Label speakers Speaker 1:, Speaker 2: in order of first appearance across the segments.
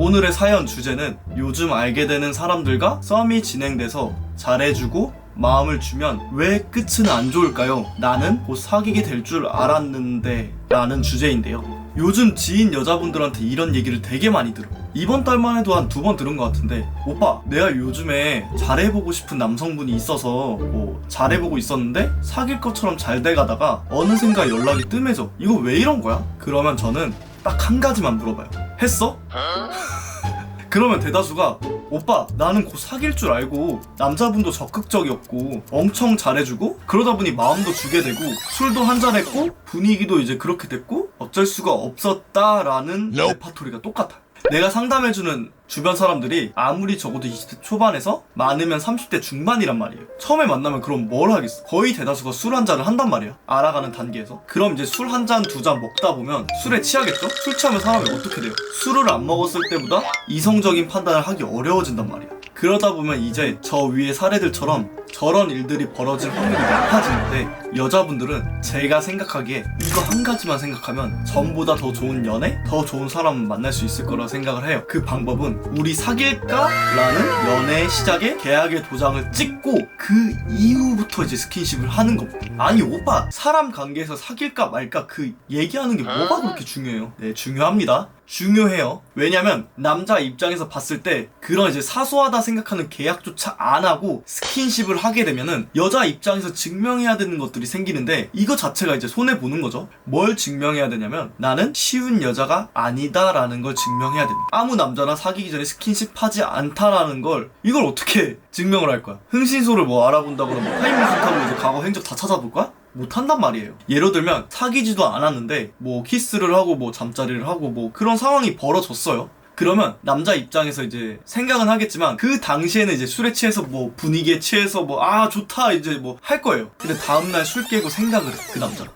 Speaker 1: 오늘의 사연 주제는 요즘 알게 되는 사람들과 썸이 진행돼서 잘해주고 마음을 주면 왜 끝은 안 좋을까요? 나는 곧 사귀게 될 줄 알았는데 라는 주제인데요. 요즘 지인 여자분들한테 이런 얘기를 되게 많이 들어. 이번 달만 해도 한 두 번 들은 것 같은데 오빠 내가 요즘에 잘해보고 싶은 남성분이 있어서 뭐 잘해보고 있었는데 사귈 것처럼 잘 돼가다가 어느샌가 연락이 뜸해져 이거 왜 이런 거야? 그러면 저는 딱 한 가지만 물어봐요 했어? 그러면 대다수가 오빠 나는 곧 사귈 줄 알고 남자분도 적극적이었고 엄청 잘해주고 그러다 보니 마음도 주게 되고 술도 한잔 했고 분위기도 이제 그렇게 됐고 어쩔 수가 없었다라는. 레파토리가 똑같아 내가 상담해주는 주변 사람들이 아무리 적어도 20대 초반에서 많으면 30대 중반이란 말이에요. 처음에 만나면 그럼 뭘 하겠어? 거의 대다수가 술 한 잔을 한단 말이야. 알아가는 단계에서. 그럼 이제 술 한 잔, 두 잔 먹다 보면 술에 취하겠죠? 술 취하면 사람이 어떻게 돼요? 술을 안 먹었을 때보다 이성적인 판단을 하기 어려워진단 말이야. 그러다 보면 이제 저 위의 사례들처럼 저런 일들이 벌어질 확률이 높아지는데 여자분들은 제가 생각하기에 이거 한 가지만 생각하면 전보다 더 좋은 연애, 더 좋은 사람 만날 수 있을 거라 생각을 해요. 그 방법은 우리 사귈까? 라는 연애의 시작에 계약의 도장을 찍고 그 이후부터 이제 스킨십을 하는 겁니다. 아니 오빠 사람 관계에서 사귈까 말까 그 얘기하는 게 뭐가 그렇게 중요해요? 네 중요합니다. 중요해요. 왜냐면 남자 입장에서 봤을 때 그런 이제 사소하다 생각하는 계약조차 안 하고 스킨십을 하게 되면은 여자 입장에서 증명해야 되는 것들이 생기는데 이거 자체가 이제 손해 보는 거죠. 뭘 증명해야 되냐면 나는 쉬운 여자가 아니다라는 걸 증명해야 됩니다. 아무 남자나 사귀기 전에 스킨십 하지 않다라는 걸 이걸 어떻게 증명을 할 거야? 흥신소를 뭐 알아본다거나 뭐 타임머신 타고 이제 과거 행적 다 찾아볼 거야? 못한단 말이에요. 예를 들면 사귀지도 않았는데 뭐 키스를 하고 뭐 잠자리를 하고 뭐 그런 상황이 벌어졌어요. 그러면 남자 입장에서 이제 생각은 하겠지만 그 당시에는 이제 술에 취해서 뭐 분위기에 취해서 뭐 아 좋다 이제 뭐 할 거예요. 근데 다음날 술 깨고 생각을 해 그 남자가.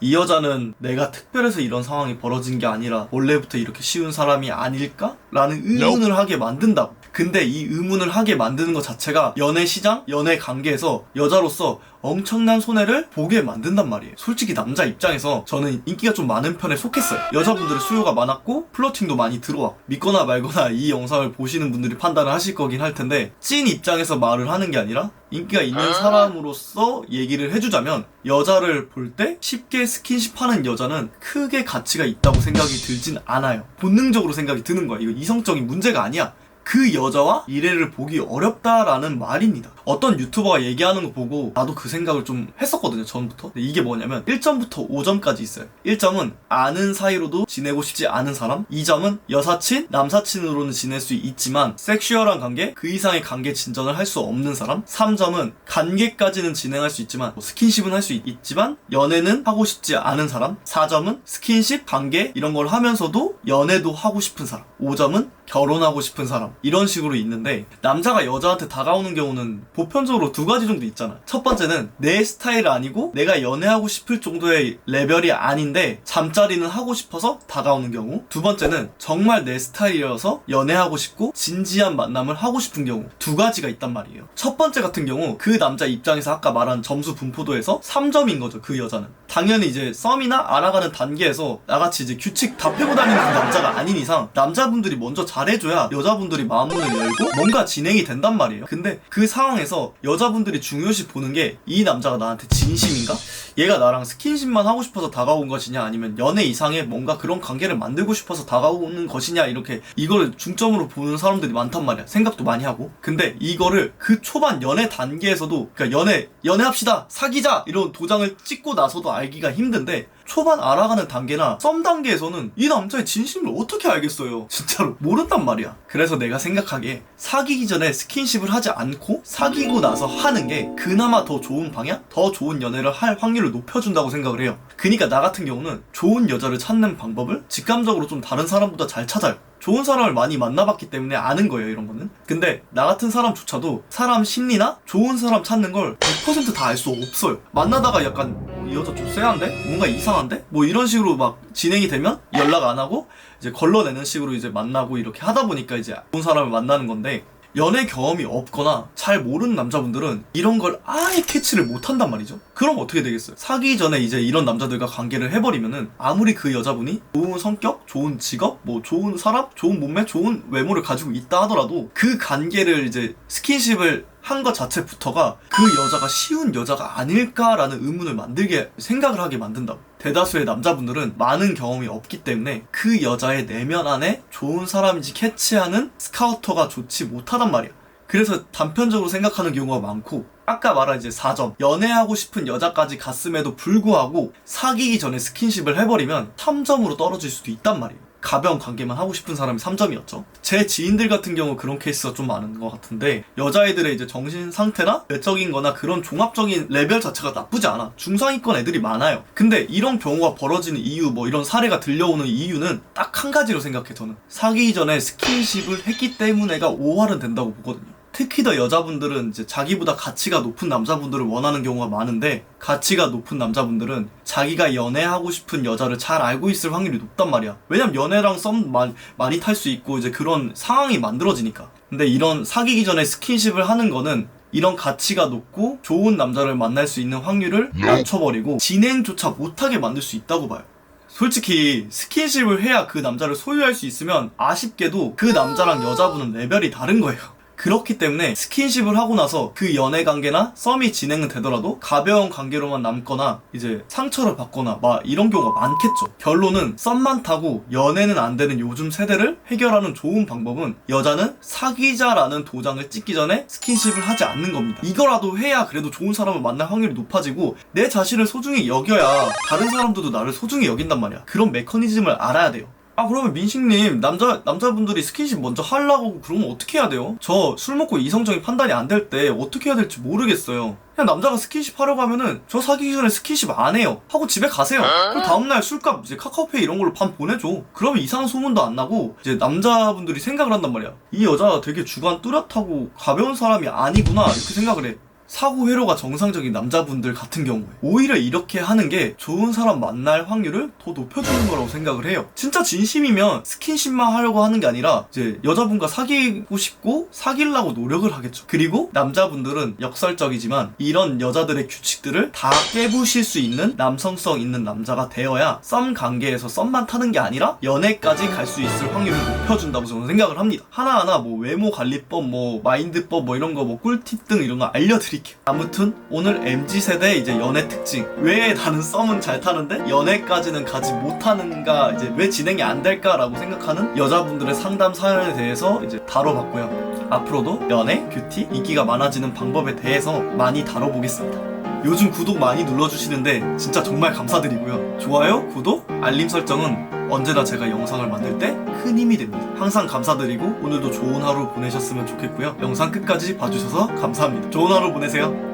Speaker 1: 이 여자는 내가 특별해서 이런 상황이 벌어진 게 아니라 원래부터 이렇게 쉬운 사람이 아닐까? 라는 의문을 하게 만든다고. 근데 이 의문을 하게 만드는 것 자체가 연애 시장, 연애 관계에서 여자로서 엄청난 손해를 보게 만든단 말이에요. 솔직히 남자 입장에서 저는 인기가 좀 많은 편에 속했어요. 여자분들의 수요가 많았고 플러팅도 많이 들어와. 믿거나 말거나 이 영상을 보시는 분들이 판단을 하실 거긴 할 텐데 찐 입장에서 말을 하는 게 아니라 인기가 있는 사람으로서 얘기를 해주자면 여자를 볼 때 쉽게 스킨십 하는 여자는 크게 가치가 있다고 생각이 들진 않아요. 본능적으로 생각이 드는 거야. 이거 이성적인 문제가 아니야. 그 여자와 미래를 보기 어렵다라는 말입니다. 어떤 유튜버가 얘기하는 거 보고 나도 그 생각을 좀 했었거든요, 전부터. 이게 뭐냐면 1점부터 5점까지 있어요. 1점은 아는 사이로도 지내고 싶지 않은 사람. 2점은 여사친, 남사친으로는 지낼 수 있지만 섹슈얼한 관계, 그 이상의 관계 진전을 할 수 없는 사람. 3점은 관계까지는 진행할 수 있지만 뭐 스킨십은 할 수 있지만 연애는 하고 싶지 않은 사람. 4점은 스킨십, 관계 이런 걸 하면서도 연애도 하고 싶은 사람. 5점은 결혼하고 싶은 사람 이런 식으로 있는데 남자가 여자한테 다가오는 경우는 보편적으로 두 가지 정도 있잖아. 첫 번째는 내 스타일 아니고 내가 연애하고 싶을 정도의 레벨이 아닌데 잠자리는 하고 싶어서 다가오는 경우. 두 번째는 정말 내 스타일이어서 연애하고 싶고 진지한 만남을 하고 싶은 경우. 두 가지가 있단 말이에요. 첫 번째 같은 경우 그 남자 입장에서 아까 말한 점수 분포도에서 3점인 거죠 그 여자는. 당연히 이제 썸이나 알아가는 단계에서 나같이 이제 규칙 다 펴고 다니는 그 남자가 아닌 이상 남자분들이 먼저 잘해줘야 여자분들이 마음문을 열고 뭔가 진행이 된단 말이에요. 근데 그 상황에서 여자분들이 중요시 보는 게 이 남자가 나한테 진심인가? 얘가 나랑 스킨십만 하고 싶어서 다가온 것이냐 아니면 연애 이상의 뭔가 그런 관계를 만들고 싶어서 다가오는 것이냐 이렇게 이거를 중점으로 보는 사람들이 많단 말이야. 생각도 많이 하고. 근데 이거를 그 초반 연애 단계에서도 그러니까 연애 연애합시다 사귀자 이런 도장을 찍고 나서도 알기가 힘든데 초반 알아가는 단계나 썸 단계에서는 이 남자의 진심을 어떻게 알겠어요? 진짜로 모른단 말이야. 그래서 내가 생각하기에 사귀기 전에 스킨십을 하지 않고 사귀고 나서 하는 게 그나마 더 좋은 방향, 더 좋은 연애를 할 확률을 높여준다고 생각을 해요. 그니까 나 같은 경우는 좋은 여자를 찾는 방법을 직감적으로 좀 다른 사람보다 잘 찾아요. 좋은 사람을 많이 만나봤기 때문에 아는 거예요, 이런 거는. 근데 나 같은 사람조차도 사람 심리나 좋은 사람 찾는 걸 100%다 알 수 없어요. 만나다가 약간 어, 이 여자 좀 쎄한데? 뭔가 이상한데? 뭐 이런 식으로 막 진행이 되면 연락 안 하고 이제 걸러내는 식으로 이제 만나고 이렇게 하다 보니까 이제 좋은 사람을 만나는 건데 연애 경험이 없거나 잘 모르는 남자분들은 이런 걸 아예 캐치를 못 한단 말이죠. 그럼 어떻게 되겠어요? 사귀기 전에 이제 이런 남자들과 관계를 해버리면은 아무리 그 여자분이 좋은 성격, 좋은 직업, 뭐 좋은 사람, 좋은 몸매, 좋은 외모를 가지고 있다 하더라도 그 관계를 이제 스킨십을 한것 자체부터가 그 여자가 쉬운 여자가 아닐까라는 의문을 만들게 생각을 하게 만든다고. 대다수의 남자분들은 많은 경험이 없기 때문에 그 여자의 내면 안에 좋은 사람인지 캐치하는 스카우터가 좋지 못하단 말이야. 그래서 단편적으로 생각하는 경우가 많고 아까 말한 이제 4점 연애하고 싶은 여자까지 갔음에도 불구하고 사귀기 전에 스킨십을 해버리면 3점으로 떨어질 수도 있단 말이에요 가벼운 관계만 하고 싶은 사람이 3점이었죠. 제 지인들 같은 경우 그런 케이스가 좀 많은 것 같은데 여자애들의 이제 정신 상태나 외적인 거나 그런 종합적인 레벨 자체가 나쁘지 않아. 중상위권 애들이 많아요. 근데 이런 경우가 벌어지는 이유 뭐 이런 사례가 들려오는 이유는 딱 한 가지로 생각해 저는. 사귀기 전에 스킨십을 했기 때문에가 오할은 된다고 보거든요 특히 더 여자분들은 이제 자기보다 가치가 높은 남자분들을 원하는 경우가 많은데 가치가 높은 남자분들은 자기가 연애하고 싶은 여자를 잘 알고 있을 확률이 높단 말이야. 왜냐면 연애랑 썸 마- 많이 탈 수 있고 이제 그런 상황이 만들어지니까. 근데 이런 사귀기 전에 스킨십을 하는 거는 이런 가치가 높고 좋은 남자를 만날 수 있는 확률을 낮춰버리고 진행조차 못하게 만들 수 있다고 봐요. 솔직히 스킨십을 해야 그 남자를 소유할 수 있으면 아쉽게도 그 남자랑 여자분은 레벨이 다른 거예요. 그렇기 때문에 스킨십을 하고 나서 그 연애 관계나 썸이 진행은 되더라도 가벼운 관계로만 남거나 이제 상처를 받거나 막 이런 경우가 많겠죠. 결론은 썸만 타고 연애는 안 되는 요즘 세대를 해결하는 좋은 방법은 여자는 사귀자라는 도장을 찍기 전에 스킨십을 하지 않는 겁니다. 이거라도 해야 그래도 좋은 사람을 만날 확률이 높아지고 내 자신을 소중히 여겨야 다른 사람들도 나를 소중히 여긴단 말이야. 그런 메커니즘을 알아야 돼요. 아 그러면 민식님 남자 남자분들이 스킨십 먼저 하려고 그러면 어떻게 해야 돼요? 저 술 먹고 이성적인 판단이 안 될 때 어떻게 해야 될지 모르겠어요. 그냥 남자가 스킨십 하려고 하면은 저 사귀기 전에 스킨십 안 해요. 하고 집에 가세요. 그럼 다음날 술값 이제 카카오페이 이런 걸로 반 보내줘. 그러면 이상한 소문도 안 나고 이제 남자분들이 생각을 한단 말이야. 이 여자 되게 주관 뚜렷하고 가벼운 사람이 아니구나 이렇게 생각을 해. 사고 회로가 정상적인 남자분들 같은 경우에 오히려 이렇게 하는 게 좋은 사람 만날 확률을 더 높여주는 거라고 생각을 해요. 진짜 진심이면 스킨십만 하려고 하는 게 아니라 이제 여자분과 사귀고 싶고 사귀려고 노력을 하겠죠. 그리고 남자분들은 역설적이지만 이런 여자들의 규칙들을 다 깨부실 수 있는 남성성 있는 남자가 되어야 썸 관계에서 썸만 타는 게 아니라 연애까지 갈 수 있을 확률을 높여준다고 저는 생각을 합니다. 하나하나 뭐 외모 관리법, 뭐 마인드법, 뭐 이런 거 뭐 꿀팁 등 이런 거 알려드릴 게요. 아무튼 오늘 MZ 세대 이제 연애 특징 왜 나는 썸은 잘 타는데 연애까지는 가지 못하는가 이제 왜 진행이 안 될까라고 생각하는 여자분들의 상담 사연에 대해서 이제 다뤄봤고요. 앞으로도 연애, 뷰티, 인기가 많아지는 방법에 대해서 많이 다뤄보겠습니다. 요즘 구독 많이 눌러주시는데 진짜 정말 감사드리고요. 좋아요, 구독, 알림 설정은 언제나 제가 영상을 만들 때 큰 힘이 됩니다. 항상 감사드리고 오늘도 좋은 하루 보내셨으면 좋겠고요. 영상 끝까지 봐주셔서 감사합니다. 좋은 하루 보내세요.